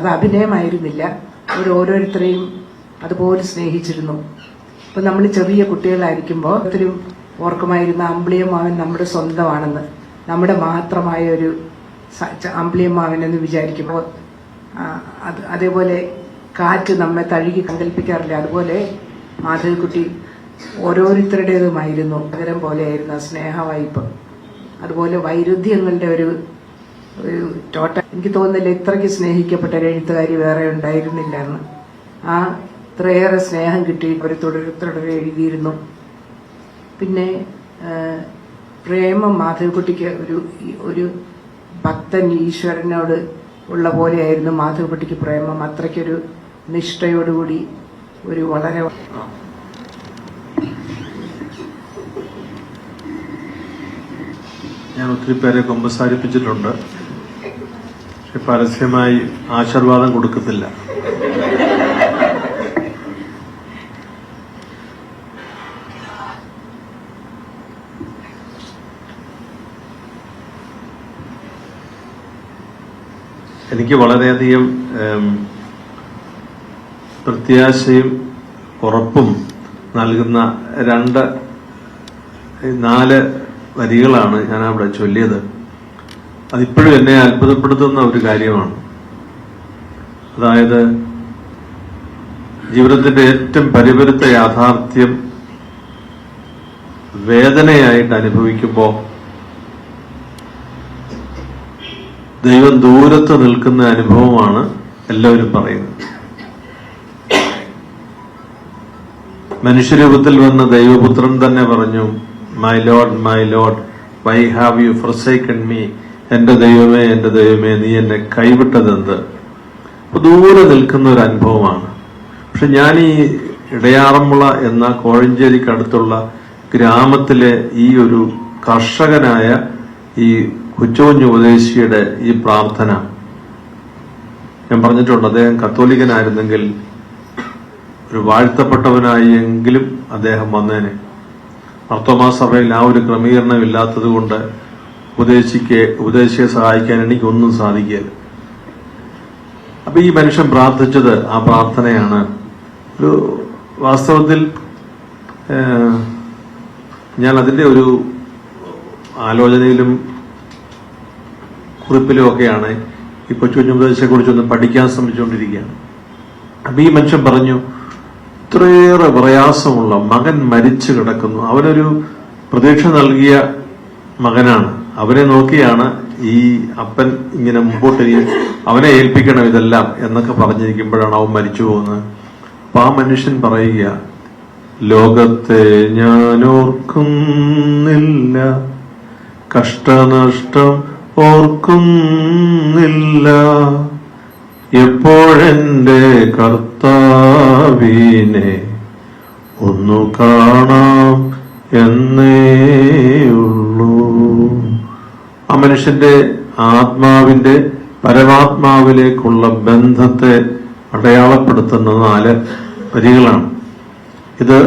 അത് അഭിനയമായിരുന്നില്ല. അവർ ഓരോരുത്തരെയും അതുപോലെ സ്നേഹിച്ചിരുന്നു. അപ്പം നമ്മൾ ചെറിയ കുട്ടികളായിരിക്കുമ്പോൾ ഒത്തിരി ഓർക്കുമായിരുന്ന അമ്പിളിയമ്മാവൻ നമ്മുടെ സ്വന്തമാണെന്ന്. നമ്മുടെ മാത്രമായ ഒരു അമ്പിളിയമ്മാവൻ എന്ന് വിചാരിക്കുമ്പോൾ അത് അതേപോലെ കാറ്റ് നമ്മെ തഴുകി സങ്കല്പിക്കാറില്ല അതുപോലെ മാധവിക്കുട്ടി ഓരോരുത്തരുടേതുമായിരുന്നു. പകരം പോലെയായിരുന്നു ആ സ്നേഹവായ്പ. അതുപോലെ വൈരുദ്ധ്യങ്ങളുടെ ഒരു ഒരു ടോട്ടൽ എനിക്ക് തോന്നുന്നില്ല ഇത്രയ്ക്ക് സ്നേഹിക്കപ്പെട്ട ഒരു എഴുത്തുകാരി വേറെ ഉണ്ടായിരുന്നില്ല എന്ന് ആ ഇത്രയേറെ സ്നേഹം കിട്ടി അവർ തുടരെ തുടരെ എഴുതിയിരുന്നു. പിന്നെ പ്രേമ മാധവിക്കുട്ടിക്ക് ഒരു ഒരു ഭക്തൻ ഈശ്വരനോട് ഉള്ള പോലെയായിരുന്നു മാധവിക്കുട്ടിക്ക് പ്രേമം. അത്രയ്ക്കൊരു നിഷ്ഠയോടുകൂടി ഒരു വളരെ ഞാൻ ഒത്തിരി പേരെ കുമ്പസാരിപ്പിച്ചിട്ടുണ്ട്. പക്ഷെ പരസ്യമായി ആശീർവാദം കൊടുക്കത്തില്ല. എനിക്ക് വളരെയധികം പ്രത്യാശയും ഉറപ്പും നൽകുന്ന രണ്ട് നാല് വരികളാണ് ഞാൻ അവിടെ ചൊല്ലിയത്. അതിപ്പോഴും എന്നെ അത്ഭുതപ്പെടുത്തുന്ന ഒരു കാര്യമാണ്. അതായത് ജീവിതത്തിന്റെ ഏറ്റവും പരിപരുത്ത യാഥാർത്ഥ്യം വേദനയായിട്ട് അനുഭവിക്കുമ്പോൾ ദൈവം ദൂരത്ത് നിൽക്കുന്ന അനുഭവമാണ് എല്ലാവരും പറയുന്നത്. മനുഷ്യരൂപത്തിൽ വന്ന ദൈവപുത്രൻ തന്നെ പറഞ്ഞു my Lord my Lord why have you forsaken me എന്റെ ദൈവമേ എന്റെ ദൈവമേ നീ എന്നെ കൈവിട്ടതെന്ത്? എന്ത് ദൂരെ നിൽക്കുന്ന ഒരു അനുഭവമാണ്. പക്ഷെ ഞാൻ ഈ ഇടയാറന്മുള എന്ന കോഴഞ്ചേരിക്കടുത്തുള്ള ഗ്രാമത്തിലെ ഈ ഒരു കർഷകനായ ഈ കൊച്ചുകുഞ്ഞു ഉപദേശിയുടെ ഈ പ്രാർത്ഥന. ഞാൻ പറഞ്ഞിട്ടുണ്ട് അദ്ദേഹം കത്തോലിക്കനായിരുന്നെങ്കിൽ ഒരു വാഴ്ത്തപ്പെട്ടവനായി എങ്കിലും അദ്ദേഹം വന്നേനെ. മർത്തോമാ സഭയിൽ ആ ഒരു ക്രമീകരണം ഇല്ലാത്തത് കൊണ്ട് ഉപദേശിക്ക് ഉപദേശിയെ സഹായിക്കാൻ എനിക്കൊന്നും സാധിക്കില്ല അപ്പൊ ഈ മനുഷ്യൻ പ്രാർത്ഥിച്ചത് ആ പ്രാർത്ഥനയാണ്. ഒരു വാസ്തവത്തിൽ ഞാൻ അതിന്റെ ഒരു ആലോചനയിലും കുറിപ്പിലും ഒക്കെയാണ് ഈ കൊച്ചു കുഞ്ഞു ഉപദേശത്തെ കുറിച്ചൊന്ന് പഠിക്കാൻ ശ്രമിച്ചുകൊണ്ടിരിക്കുകയാണ്. അപ്പൊ ഈ മനുഷ്യൻ പറഞ്ഞു ഇത്രയേറെ പ്രയാസമുള്ള മകൻ മരിച്ചു കിടക്കുന്നു. അവനൊരു പ്രതീക്ഷ നൽകിയ മകനാണ്. അവനെ നോക്കിയാണ് ഈ അപ്പൻ ഇങ്ങനെ മുമ്പോട്ട് ഇനി അവനെ ഏൽപ്പിക്കണം ഇതെല്ലാം എന്നൊക്കെ പറഞ്ഞിരിക്കുമ്പോഴാണ് അവൻ മരിച്ചു പോകുന്നത്. അപ്പൊ ആ മനുഷ്യൻ പറയുക ലോകത്തെ ഞാൻ ഓർക്കുന്നില്ല കഷ്ടനഷ്ടം ഓർക്കുന്നില്ല. എപ്പോഴെന്റെ കർത്താവിനെ ഒന്നു കാണാം എന്നേ ഉള്ളൂ. ആ മനുഷ്യന്റെ ആത്മാവിന്റെ പരമാത്മാവിലേക്കുള്ള ബന്ധത്തെ അടയാളപ്പെടുത്തുന്ന നാല് വരികളാണ്. ഇത്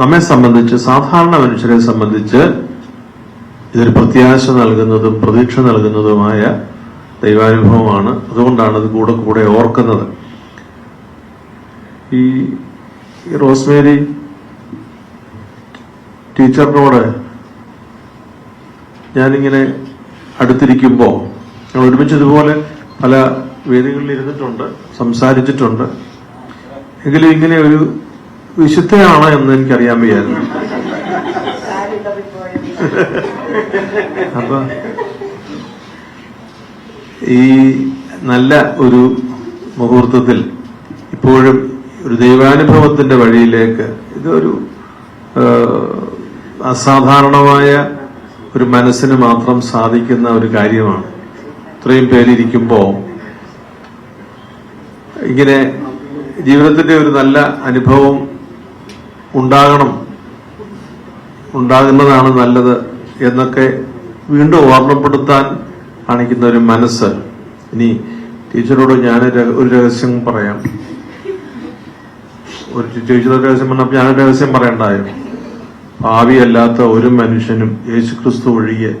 നമ്മെ സംബന്ധിച്ച് സാധാരണ മനുഷ്യരെ സംബന്ധിച്ച് ഇതൊരു പ്രത്യാശ നൽകുന്നതും പ്രതീക്ഷ നൽകുന്നതുമായ ദൈവാനുഭവമാണ്. അതുകൊണ്ടാണ് അത് കൂടെ കൂടെ ഓർക്കുന്നത്. ഈ റോസ്മേരി ടീച്ചറിനോട് ഞാനിങ്ങനെ അടുത്തിരിക്കുമ്പോൾ ഞങ്ങൾ ഒരുമിച്ച് ഇതുപോലെ പല വേദികളിൽ ഇരുന്നിട്ടുണ്ട് സംസാരിച്ചിട്ടുണ്ട്. എങ്കിലും ഇങ്ങനെ ഒരു വിശുദ്ധയാണ് എന്ന് എനിക്കറിയാൻ വയ്യായിരുന്നു. അപ്പൊ ഈ നല്ല ഒരു മുഹൂർത്തത്തിൽ ഇപ്പോഴും ഒരു ദൈവാനുഭവത്തിന്റെ വഴിയിലേക്ക് ഇതൊരു അസാധാരണമായ ഒരു മനസ്സിന് മാത്രം സാധിക്കുന്ന ഒരു കാര്യമാണ്. ഇത്രയും പേരിയ്ക്കുമ്പോൾ ഇങ്ങനെ ജീവിതത്തിന്റെ ഒരു നല്ല അനുഭവം ഉണ്ടാകണം. ഉണ്ടാകുന്നതാണ് നല്ലത് എന്നൊക്കെ വീണ്ടും ഓർമ്മപ്പെടുത്താൻ കാണിക്കുന്ന ഒരു മനസ്സ്. ഇനി ടീച്ചറോട് ഞാൻ ഒരു രഹസ്യം പറയാം. ഒരു ടീച്ചറോട് രഹസ്യം പറഞ്ഞപ്പോൾ ഞാനൊരു രഹസ്യം പറയണ്ടായോ ഭാവിയല്ലാത്ത ഒരു മനുഷ്യനും യേശുക്രിസ്തു ഒഴികെ.